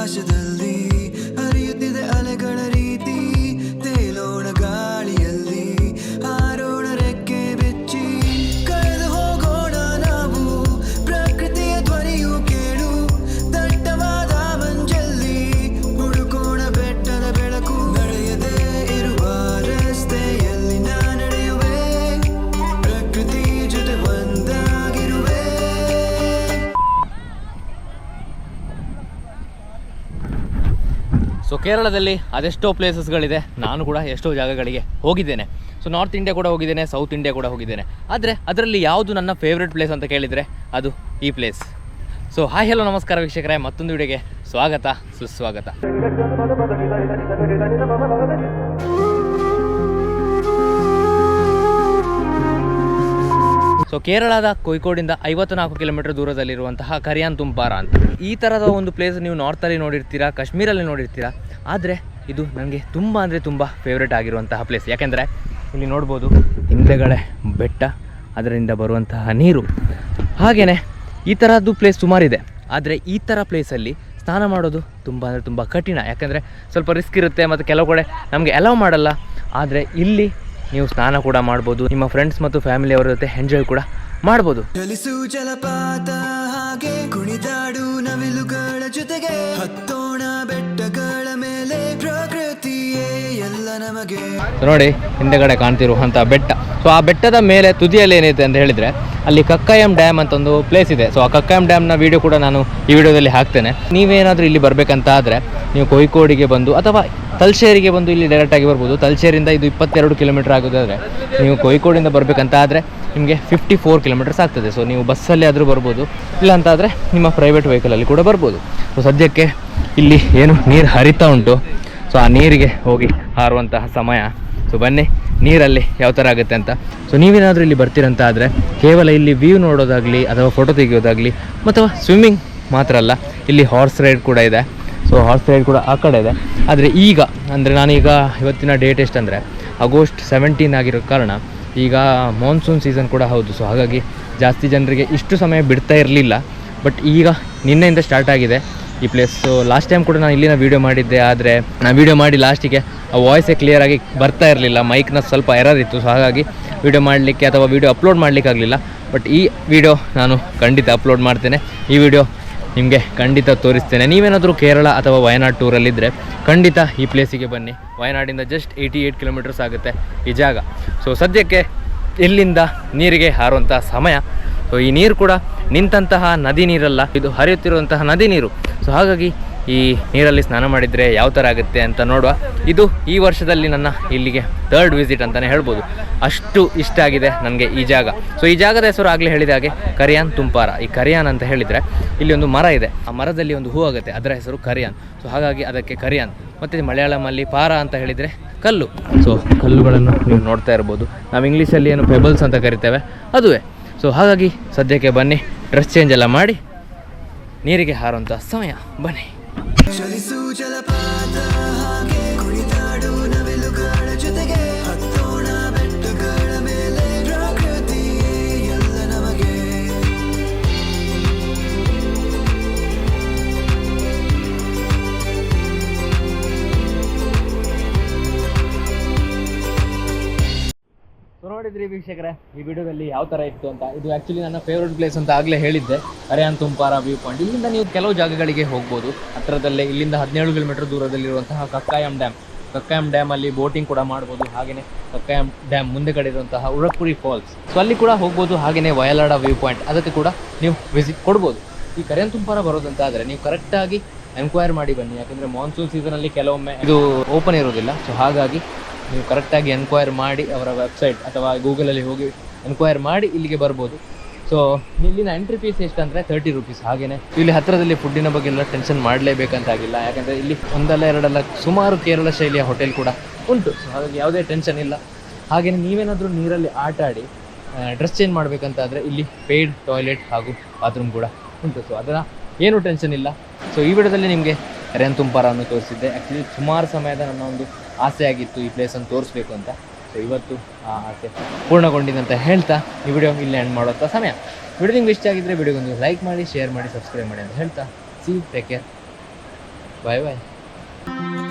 karşıdır. ಕೇರಳದಲ್ಲಿ ಅದೆಷ್ಟೋ ಪ್ಲೇಸಸ್ಗಳಿದೆ ನಾನು ಕೂಡ ಎಷ್ಟೋ ಜಾಗಗಳಿಗೆ ಹೋಗಿದ್ದೇನೆ. ಸೊ ನಾರ್ತ್ ಇಂಡಿಯಾ ಕೂಡ ಹೋಗಿದ್ದೇನೆ ಸೌತ್ ಇಂಡಿಯಾ ಕೂಡ ಹೋಗಿದ್ದೇನೆ. ಆದರೆ, ಅದರಲ್ಲಿ ಯಾವುದು ನನ್ನ ಫೇವ್ರೆಟ್ ಪ್ಲೇಸ್ ಅಂತ ಕೇಳಿದರೆ, ಅದು ಈ ಪ್ಲೇಸ್ ಸೊ ಹಾಯ್ ಹಲೋ ನಮಸ್ಕಾರ ವೀಕ್ಷಕರೇ. ಮತ್ತೊಂದು ವಿಡಿಯೋಗೆ ಸ್ವಾಗತ, ಸುಸ್ವಾಗತ. ಸೊ ಕೇರಳದ ಕೊಯ್ಕೋಡಿಂದ ಐವತ್ತು ನಾಲ್ಕು ಕಿಲೋಮೀಟರ್ ದೂರದಲ್ಲಿರುವಂತಹ ಕರಿಯಾನ್ ತುಂಬಾರ ಅಂತ. ಈ ಥರದ ಒಂದು ಪ್ಲೇಸ್ ನೀವು ನಾರ್ತಲ್ಲಿ ನೋಡಿರ್ತೀರಾ ಕಾಶ್ಮೀರಲ್ಲಿ ನೋಡಿರ್ತೀರಾ, ಆದರೆ ಇದು ನನಗೆ ತುಂಬ ಅಂದರೆ ತುಂಬ ಫೇವ್ರೇಟ್ ಆಗಿರುವಂತಹ ಪ್ಲೇಸ್ ಯಾಕೆಂದರೆ ಇಲ್ಲಿ ನೋಡ್ಬೋದು ಹಿಂದೆಗಡೆ ಬೆಟ್ಟ, ಅದರಿಂದ ಬರುವಂತಹ ನೀರು. ಹಾಗೆಯೇ ಈ ಥರದ್ದು ಪ್ಲೇಸ್ ಸುಮಾರಿದೆ ಆದರೆ ಈ ಥರ ಪ್ಲೇಸಲ್ಲಿ ಸ್ನಾನ ಮಾಡೋದು ತುಂಬ ಅಂದರೆ ತುಂಬ ಕಠಿಣ. ಯಾಕೆಂದರೆ ಸ್ವಲ್ಪ ರಿಸ್ಕ್ ಇರುತ್ತೆ ಮತ್ತು ಕೆಲವು ಕಡೆ ನಮಗೆ ಅಲೌ ಮಾಡಲ್ಲ. ಆದರೆ ಇಲ್ಲಿ ನೀವು ಸ್ನಾನ ಕೂಡ ಮಾಡ್ಬೋದು, ನಿಮ್ಮ ಫ್ರೆಂಡ್ಸ್ ಮತ್ತು ಫ್ಯಾಮಿಲಿ ಅವರ ಜೊತೆ ಎಂಜಾಯ್ ಕೂಡ ಮಾಡ್ಬೋದು. ಜಲಪಾತ ಹಾಗೆ ಕುಣಿದಾಡು ನವಿಲುಗಳ ಜೊತೆಗೆ ನೋಡಿ ಹಿಂದೆಗಡೆ ಕಾಣ್ತಿರುವಂಥ ಬೆಟ್ಟ. ಸೊ ಆ ಬೆಟ್ಟದ ಮೇಲೆ ತುದಿಯಲ್ಲಿ ಏನಿದೆ ಅಂತ ಹೇಳಿದರೆ, ಅಲ್ಲಿ ಕಕ್ಕಾಯಂ ಡ್ಯಾಮ್ ಅಂತ ಒಂದು ಪ್ಲೇಸ್ ಇದೆ. ಸೊ ಆ ಕಕ್ಕಾಯಂ ಡ್ಯಾಮ್ನ ವಿಡಿಯೋ ಕೂಡ ನಾನು ಈ ವಿಡಿಯೋದಲ್ಲಿ ಹಾಕ್ತೇನೆ. ನೀವೇನಾದರೂ ಇಲ್ಲಿ ಬರಬೇಕಂತ ಆದರೆ, ನೀವು ಕೊಯ್ಕೋಡಿಗೆ ಬಂದು ಅಥವಾ ತಲ್ಶೇರಿಗೆ ಬಂದು ಇಲ್ಲಿ ಡೈರೆಕ್ಟಾಗಿ ಬರ್ಬೋದು. ತಲ್ಶೇರಿಂದ ಇದು ಇಪ್ಪತ್ತೆರಡು ಕಿಲೋಮೀಟರ್ ಆಗೋದಾದರೆ, ನೀವು ಕೊಯ್ಕೋಡಿಂದ ಬರಬೇಕಂತ ಆದರೆ, ನಿಮಗೆ ಫಿಫ್ಟಿ ಫೋರ್ ಕಿಲೋಮೀಟರ್ಸ್ ಆಗ್ತದೆ. ಸೊ ನೀವು ಬಸ್ಸಲ್ಲಿ ಆದರೂ ಬರ್ಬೋದು. ಇಲ್ಲ ಅಂತ ಆದರೆ, ನಿಮ್ಮ ಪ್ರೈವೇಟ್ ವೆಹಿಕಲಲ್ಲಿ ಕೂಡ ಬರ್ಬೋದು. ಸೊ ಸದ್ಯಕ್ಕೆ ಇಲ್ಲಿ ಏನು ನೀರು ಹರಿತಾ ಉಂಟು. ಸೊ ಆ ನೀರಿಗೆ ಹೋಗಿ ಹಾರುವಂತಹ ಸಮಯ. ಸೊ ಬನ್ನಿ, ನೀರಲ್ಲಿ ಯಾವ ಥರ ಆಗುತ್ತೆ ಅಂತ. ಸೊ ನೀವೇನಾದರೂ ಇಲ್ಲಿ ಬರ್ತೀರಂತ ಆದರೆ ಕೇವಲ ಇಲ್ಲಿ ವ್ಯೂ ನೋಡೋದಾಗಲಿ, ಅಥವಾ ಫೋಟೋ ತೆಗೆಯೋದಾಗಲಿ, ಅಥವಾ ಸ್ವಿಮ್ಮಿಂಗ್ ಮಾತ್ರ ಅಲ್ಲ, ಇಲ್ಲಿ ಹಾರ್ಸ್ ರೈಡ್ ಕೂಡ ಇದೆ. ಸೊ ಹಾರ್ಸ್ ರೈಡ್ ಕೂಡ ಆ ಕಡೆ ಇದೆ. ಆದರೆ ಈಗ, ಅಂದರೆ ನಾನೀಗ ಇವತ್ತಿನ ಡೇಟ್ ಎಷ್ಟಂದರೆ ಆಗಸ್ಟ್ ಸೆವೆಂಟೀನ್ ಆಗಿರೋ ಕಾರಣ, ಈಗ ಮಾನ್ಸೂನ್ ಸೀಸನ್ ಕೂಡ ಹೌದು. ಸೊ ಹಾಗಾಗಿ ಜಾಸ್ತಿ ಜನರಿಗೆ ಇಷ್ಟು ಸಮಯ ಬಿಡ್ತಾ ಇರಲಿಲ್ಲ. ಬಟ್ ಈಗ ನಿನ್ನೆಯಿಂದ ಸ್ಟಾರ್ಟ್ ಆಗಿದೆ. ಈ ಪ್ಲೇಸ್ ಲಾಸ್ಟ್ ಟೈಮ್ ಕೂಡ ನಾನು ಇಲ್ಲಿನ ವೀಡಿಯೋ ಮಾಡಿದ್ದೆ, ಆದರೆ ನಾನು ವೀಡಿಯೋ ಮಾಡಿ ಲಾಸ್ಟಿಗೆ ಆ ವಾಯ್ಸೇ ಕ್ಲಿಯರಾಗಿ ಬರ್ತಾ ಇರಲಿಲ್ಲ. ಮೈಕ್ನ ಸ್ವಲ್ಪ ಎರರ್ ಇತ್ತು ಸೊ ಹಾಗಾಗಿ ವೀಡಿಯೋ ಮಾಡಲಿಕ್ಕೆ ಅಥವಾ ವೀಡಿಯೋ ಅಪ್ಲೋಡ್ ಮಾಡಲಿಕ್ಕಾಗಲಿಲ್ಲ ಬಟ್ ಈ ವಿಡಿಯೋ ನಾನು ಖಂಡಿತ ಅಪ್ಲೋಡ್ ಮಾಡ್ತೇನೆ. ಈ ವಿಡಿಯೋ ನಿಮಗೆ ಖಂಡಿತ ತೋರಿಸ್ತೇನೆ. ನೀವೇನಾದರೂ ಕೇರಳ ಅಥವಾ ವಯನಾಡ್ ಟೂರಲ್ಲಿದ್ದರೆ ಖಂಡಿತ ಈ ಪ್ಲೇಸಿಗೆ ಬನ್ನಿ. ವಯನಾಡಿಂದ ಜಸ್ಟ್ ಏಯ್ಟಿ ಏಯ್ಟ್ ಕಿಲೋಮೀಟರ್ಸ್ ಆಗುತ್ತೆ ಈ ಜಾಗ. ಸೊ ಸದ್ಯಕ್ಕೆ ಇಲ್ಲಿಂದ ನೀರಿಗೆ ಹಾರುವಂಥ ಸಮಯ. ಸೊ ಈ ನೀರು ಕೂಡ ನಿಂತಹ ನದಿ ನೀರಲ್ಲ, ಇದು ಹರಿಯುತ್ತಿರುವಂತಹ ನದಿ ನೀರು. ಸೊ ಹಾಗಾಗಿ ಈ ನೀರಲ್ಲಿ ಸ್ನಾನ ಮಾಡಿದರೆ ಯಾವ ಥರ ಆಗುತ್ತೆ ಅಂತ ನೋಡುವ. ಇದು ಈ ವರ್ಷದಲ್ಲಿ ನನ್ನ ಇಲ್ಲಿಗೆ ಥರ್ಡ್ ವಿಸಿಟ್ ಅಂತಲೇ ಹೇಳ್ಬೋದು. ಅಷ್ಟು ಇಷ್ಟ ಆಗಿದೆ ನನಗೆ ಈ ಜಾಗ. ಸೊ ಈ ಜಾಗದ ಹೆಸರು ಆಗಲೇ ಹೇಳಿದ ಹಾಗೆ ಕರಿಯಾನ್ ತುಂಪಾರ. ಈ ಕರಿಯಾನ್ ಅಂತ ಹೇಳಿದರೆ ಇಲ್ಲಿ ಒಂದು ಮರ ಇದೆ. ಆ ಮರದಲ್ಲಿ ಒಂದು ಹೂ ಆಗುತ್ತೆ. ಅದರ ಹೆಸರು ಕರಿಯಾನ್. ಸೊ ಹಾಗಾಗಿ ಅದಕ್ಕೆ ಕರಿಯಾನ್. ಮತ್ತು ಮಲಯಾಳಮಲ್ಲಿ ಪಾರ ಅಂತ ಹೇಳಿದರೆ ಕಲ್ಲು. ಸೊ ಕಲ್ಲುಗಳನ್ನು ನೀವು ನೋಡ್ತಾ ಇರ್ಬೋದು. ನಾವು ಇಂಗ್ಲೀಷಲ್ಲಿ ಏನು ಪೆಬಲ್ಸ್ ಅಂತ ಕರಿತೇವೆ. ಅದುವೇ. ಸೊ ಹಾಗಾಗಿ ಸದ್ಯಕ್ಕೆ ಬನ್ನಿ. ಡ್ರೆಸ್ ಚೇಂಜ್ ಎಲ್ಲ ಮಾಡಿ. ನೀರಿಗೆ ಹಾರುವಂಥ ಸಮಯ. ಬನ್ನಿ. ಜಲಪಾತ ಜೊತೆಗೆ ಹತ್ತೋಣ ಬೆಟ್ಟಗಳ ನೋಡಿದ್ರಿ ವೀಕ್ಷಕರೇ, ಈ ವಿಡಿಯೋದಲ್ಲಿ ಯಾವ ತರ ಇತ್ತು ಅಂತ? ಇದು ಆಕ್ಚುಲಿ ನನ್ನ ಫೇವ್ರೆಟ್ ಪ್ಲೇಸ್ ಅಂತ ಆಗಲೇ ಹೇಳಿದ್ದೆ. ಅರಿಯಾನ್ ತುಂಪಾರ ವ್ಯೂ ಪಾಯಿಂಟ್ ಇಲ್ಲಿಂದ ನೀವು ಕೆಲವು ಜಾಗಗಳಿಗೆ ಹೋಗ್ಬೋದು. ಹತ್ರದಲ್ಲೇ, ಇಲ್ಲಿಂದ ಹದಿನೇಳು ಕಿಲೋಮೀಟರ್ ದೂರದಲ್ಲಿರುವಂತಹ ಕಕ್ಕಾಯಂ ಡ್ಯಾಮ್ ಕಕ್ಕಾಯಂ ಡ್ಯಾಮಲ್ಲಿ ಬೋಟಿಂಗ್ ಕೂಡ ಮಾಡ್ಬೋದು. ಹಾಗೆಯೇ ಕಕ್ಕಾಯಂ ಡ್ಯಾಮ್ ಮುಂದೆ ಕಡೆ ಇರುವಂತಹ ಉಳಪುರಿ ಫಾಲ್ಸ್ ಸೊ ಅಲ್ಲಿ ಕೂಡ ಹೋಗ್ಬೋದು. ಹಾಗೆಯೇ ವಯಲಾಡ ವ್ಯೂ ಪಾಯಿಂಟ್ ಅದಕ್ಕೆ ಕೂಡ ನೀವು ವಿಸಿಟ್ ಕೊಡ್ಬೋದು. ಈ ಕರಿಯನ್ ಬರೋದಂತ ಆದರೆ ನೀವು ಕರೆಕ್ಟಾಗಿ ಎನ್ಕ್ವೈರ್ ಮಾಡಿ ಬನ್ನಿ. ಯಾಕಂದರೆ ಮಾನ್ಸೂನ್ ಸೀಸನ್ ಅಲ್ಲಿ ಕೆಲವೊಮ್ಮೆ ಇದು ಓಪನ್ ಇರೋದಿಲ್ಲ ಸೊ ಹಾಗಾಗಿ ನೀವು ಕರೆಕ್ಟಾಗಿ ಎನ್ಕ್ವೈರ್ ಮಾಡಿ ಅವರ ವೆಬ್ಸೈಟ್ ಅಥವಾ ಗೂಗಲಲ್ಲಿ ಹೋಗಿ ಎನ್ಕ್ವೈರ್ ಮಾಡಿ ಇಲ್ಲಿಗೆ ಬರ್ಬೋದು. ಸೊ ಇಲ್ಲಿನ ಎಂಟ್ರಿ ಫೀಸ್ ಎಷ್ಟಂದರೆ ತರ್ಟಿ ರುಪೀಸ್ ಹಾಗೆಯೇ ಇಲ್ಲಿ ಹತ್ತಿರದಲ್ಲಿ ಫುಡ್ಡಿನ ಬಗ್ಗೆ ಎಲ್ಲ ಟೆನ್ಷನ್ ಮಾಡಲೇಬೇಕಂತಾಗಿಲ್ಲ ಯಾಕಂದರೆ ಇಲ್ಲಿ ಒಂದಲ್ಲ ಎರಡಲ್ಲ ಸುಮಾರು ಕೇರಳ ಶೈಲಿಯ ಹೋಟೆಲ್ ಕೂಡ ಉಂಟು. ಸೊ ಹಾಗಾಗಿ ಯಾವುದೇ ಟೆನ್ಷನ್ ಇಲ್ಲ. ಹಾಗೆಯೇ ನೀವೇನಾದರೂ ನೀರಲ್ಲಿ ಆಟ ಆಡಿ ಡ್ರೆಸ್ ಚೇಂಜ್ ಮಾಡಬೇಕಂತಾದರೆ ಇಲ್ಲಿ ಪೇಯ್ಡ್ ಟಾಯ್ಲೆಟ್ ಹಾಗೂ ಬಾತ್ರೂಮ್ ಕೂಡ ಉಂಟು. ಸೊ ಅದರ ಏನು ಟೆನ್ಷನ್ ಇಲ್ಲ. ಸೊ ಈ ವಿಡಿಯೋದಲ್ಲಿ ನಿಮಗೆ ರೆನ್ ತುಂಪಾರವನ್ನು ತೋರಿಸಿದ್ದೆ. ಆ್ಯಕ್ಚುಲಿ ಸುಮಾರು ಸಮಯದ ನನ್ನ ಒಂದು ಆಸೆ ಆಗಿತ್ತು ಈ ಪ್ಲೇಸನ್ನು ತೋರಿಸ್ಬೇಕು ಅಂತ. ಸೊ ಇವತ್ತು ಆ ಆಸೆ ಪೂರ್ಣಗೊಂಡಿದೆ ಅಂತ ಹೇಳ್ತಾ ಈ ವಿಡಿಯೋ ಇಲ್ಲಿ ಎಂಡ್ ಮಾಡುವಂಥ ಸಮಯ. ವಿಡಿಯೋ ನಿಮ್ಗೆ ಇಷ್ಟ ಆಗಿದ್ದರೆ ವಿಡಿಯೋಗೊಂದು ಲೈಕ್ ಮಾಡಿ ಶೇರ್ ಮಾಡಿ ಸಬ್ಸ್ಕ್ರೈಬ್ ಮಾಡಿ ಅಂತ ಹೇಳ್ತಾ. See take care bye bye